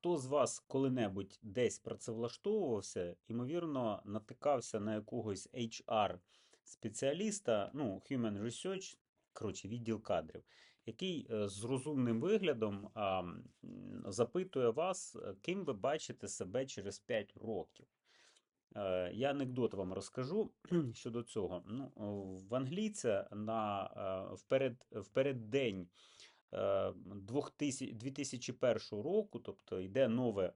Хто з вас коли-небудь десь працевлаштовувався, ймовірно, натикався на якогось HR-спеціаліста, ну, Human Research, коротше, відділ кадрів, який е, з розумним виглядом а, запитує вас, е, ким ви бачите себе через 5 років. Е, Я анекдот вам розкажу щодо цього. Ну, в англійця на вперед, впереддень е, 2000 2001 року, тобто йде нове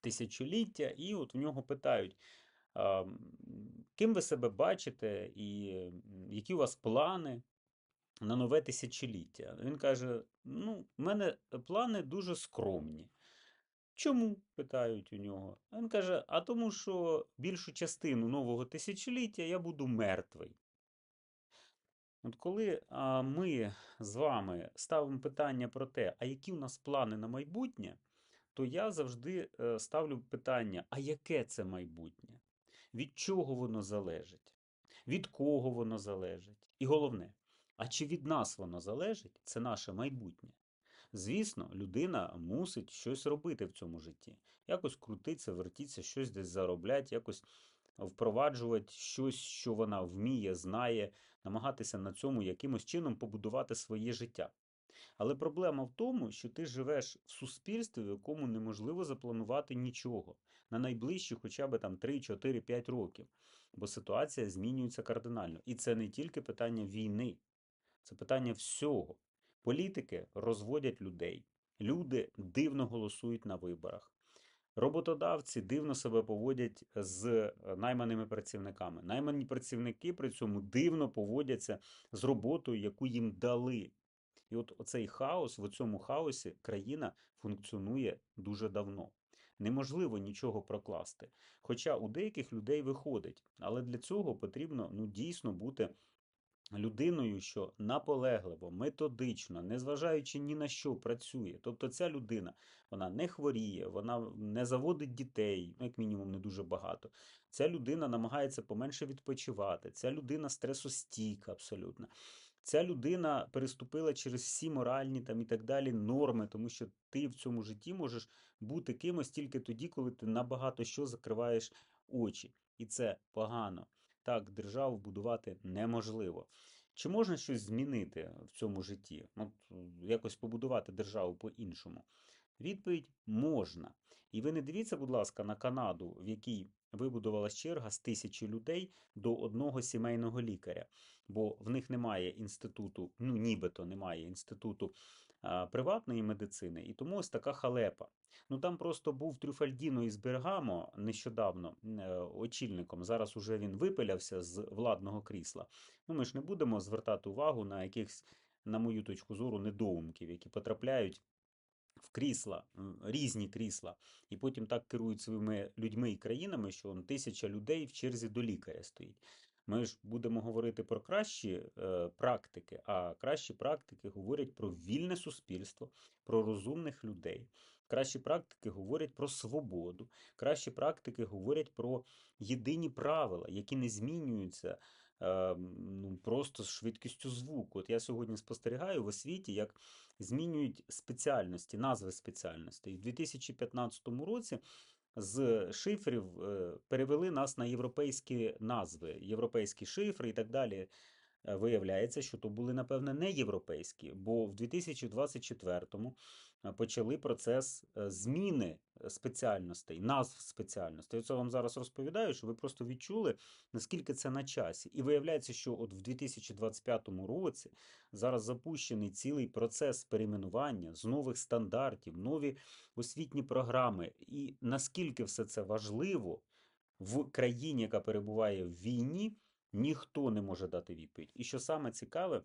тисячоліття, і от в нього питають, ким ви себе бачите, і які у вас плани на нове тисячоліття. Він каже: Ну, в мене плани дуже скромні. Чому? питають у нього. Він каже: А тому, що більшу частину нового тисячоліття я буду мертвий. От коли ми з вами ставимо питання про те, а які у нас плани на майбутнє, то я завжди е, ставлю питання: а яке це майбутнє? Від чого воно залежить? Від кого воно залежить? І головне, а чи від нас воно залежить? Це наше майбутнє. Звісно, людина мусить щось робити в цьому житті. Якось крутитися, вертіться, щось десь заробляти, якось впроваджувати щось, що вона вміє, знає, намагатися на цьому якимось чином побудувати своє життя. Але проблема в тому, що ти живеш в суспільстві, в якому неможливо запланувати нічого на найближчі хоча б там 3, 4, 5 років, бо ситуація змінюється кардинально. І це не тільки питання війни, це питання всього. Політики розводять людей, люди дивно голосують на виборах. Роботодавці дивно себе поводять з е, найманими працівниками. Наймані працівники при цьому дивно поводяться з роботою, яку їм дали. І от оцей хаос, в цьому хаосі країна функціонує дуже давно. Неможливо нічого прокласти. Хоча у деяких людей виходить, але для цього потрібно ну, дійсно бути людиною, що наполегливо, методично, незважаючи ні на що працює. Тобто ця людина вона не хворіє, вона не заводить дітей, ну, як мінімум, не дуже багато. Ця людина намагається поменше відпочивати. Ця людина стресостійка абсолютно. Ця людина переступила через всі моральні там і так далі норми, тому що ти в цьому житті можеш бути кимось тільки тоді, коли ти на багато що закриваєш очі. І це погано. Так, державу будувати неможливо. Чи можна щось змінити в цьому житті? От, якось побудувати державу по-іншому? Відповідь можна. І ви не дивіться, будь ласка, на Канаду, в якій вибудувалась черга з тисячі людей до одного сімейного лікаря, бо в них немає інституту, ну нібито немає інституту приватної медицини, і тому ось така халепа. Ну там просто був Трюфальдіно із Бергамо нещодавно е, очільником. Зараз уже він випилявся з владного крісла. Ну ми ж не будемо звертати увагу на якихось, на мою точку зору, недоумків, які потрапляють в крісла, різні крісла, і потім так керують своїми людьми і країнами, що он, тисяча людей в черзі до лікаря стоїть. Ми ж будемо говорити про кращі е, практики, а кращі практики говорять про вільне суспільство, про розумних людей. Кращі практики говорять про свободу, кращі практики говорять про єдині правила, які не змінюються е, ну, просто з швидкістю звуку. От я сьогодні спостерігаю в освіті, як змінюють спеціальності, назви спеціальностей. У 2015 році з шифрів е, перевели нас на європейські назви, європейські шифри і так далі. Е, Виявляється, що то були, напевне, не європейські, бо в 2024-му е, почали процес е, зміни спеціальностей, назв спеціальностей. Це вам зараз розповідаю, що ви просто відчули, наскільки це на часі. І виявляється, що от в 2025 році зараз запущений цілий процес перейменування з нових стандартів, нові освітні програми. І наскільки все це важливо в країні, яка перебуває в війні, ніхто не може дати відповідь. І що саме цікаве,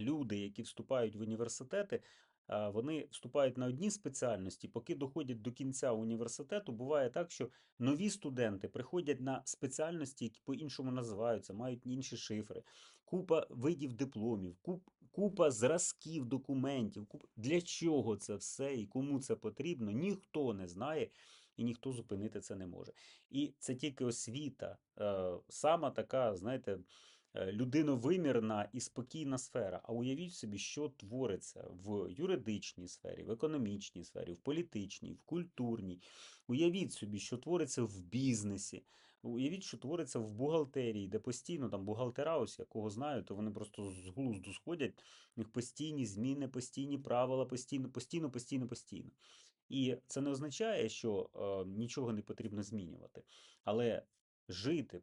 люди, які вступають в університети, вони вступають на одні спеціальності, поки доходять до кінця університету, буває так, що нові студенти приходять на спеціальності, які по-іншому називаються, мають інші шифри, купа видів дипломів, куп, купа зразків документів. Куп... Для чого це все і кому це потрібно, ніхто не знає. І ніхто зупинити це не може. І це тільки освіта, е, сама така, знаєте, е, людиновимірна і спокійна сфера. А уявіть собі, що твориться в юридичній сфері, в економічній сфері, в політичній, в культурній. Уявіть собі, що твориться в бізнесі. Уявіть, що твориться в бухгалтерії, де постійно там бухгалтера, ось якого знаю, то вони просто з глузду сходять. У них постійні зміни, постійні правила, постійно, постійно, постійно, постійно. І це не означає, що е, нічого не потрібно змінювати. Але жити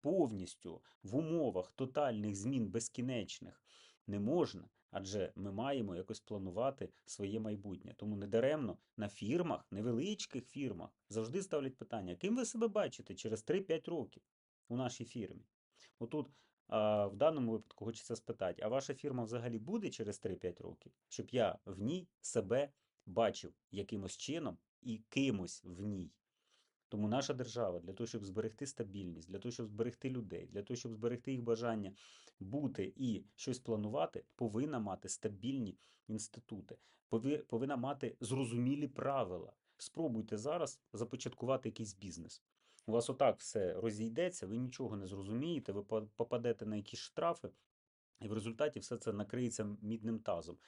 повністю в умовах тотальних змін безкінечних не можна, адже ми маємо якось планувати своє майбутнє. Тому недаремно на фірмах, невеличких фірмах, завжди ставлять питання, ким ви себе бачите через 3-5 років у нашій фірмі. Отут а, в даному випадку хочеться спитати, а ваша фірма взагалі буде через 3-5 років, щоб я в ній себе бачив якимось чином і кимось в ній. Тому наша держава для того, щоб зберегти стабільність, для того, щоб зберегти людей, для того, щоб зберегти їх бажання бути і щось планувати, повинна мати стабільні інститути, повинна мати зрозумілі правила. Спробуйте зараз започаткувати якийсь бізнес. У вас отак все розійдеться, ви нічого не зрозумієте, ви попадете на якісь штрафи, і в результаті все це накриється мідним тазом.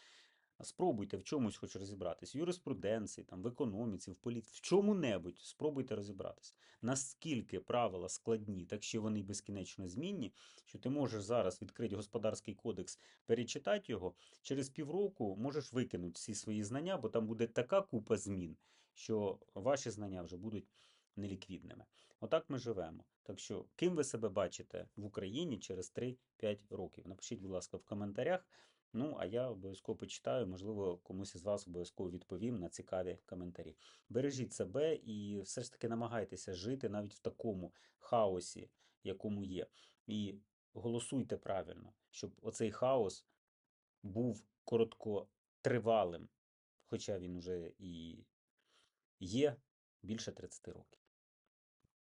Спробуйте в чомусь хоч розібратись, юриспруденції, там, в економіці, в політиці, в чому-небудь спробуйте розібратись. Наскільки правила складні, так що вони безкінечно змінні, що ти можеш зараз відкрити господарський кодекс, перечитати його, через півроку можеш викинути всі свої знання, бо там буде така купа змін, що ваші знання вже будуть неліквідними. Отак ми живемо. Так що, ким ви себе бачите в Україні через 3-5 років? Напишіть, будь ласка, в коментарях. Ну, а я обов'язково почитаю, можливо, комусь із вас обов'язково відповім на цікаві коментарі. Бережіть себе і все ж таки намагайтеся жити навіть в такому хаосі, якому є. І голосуйте правильно, щоб оцей хаос був короткотривалим, хоча він уже і є більше 30 років.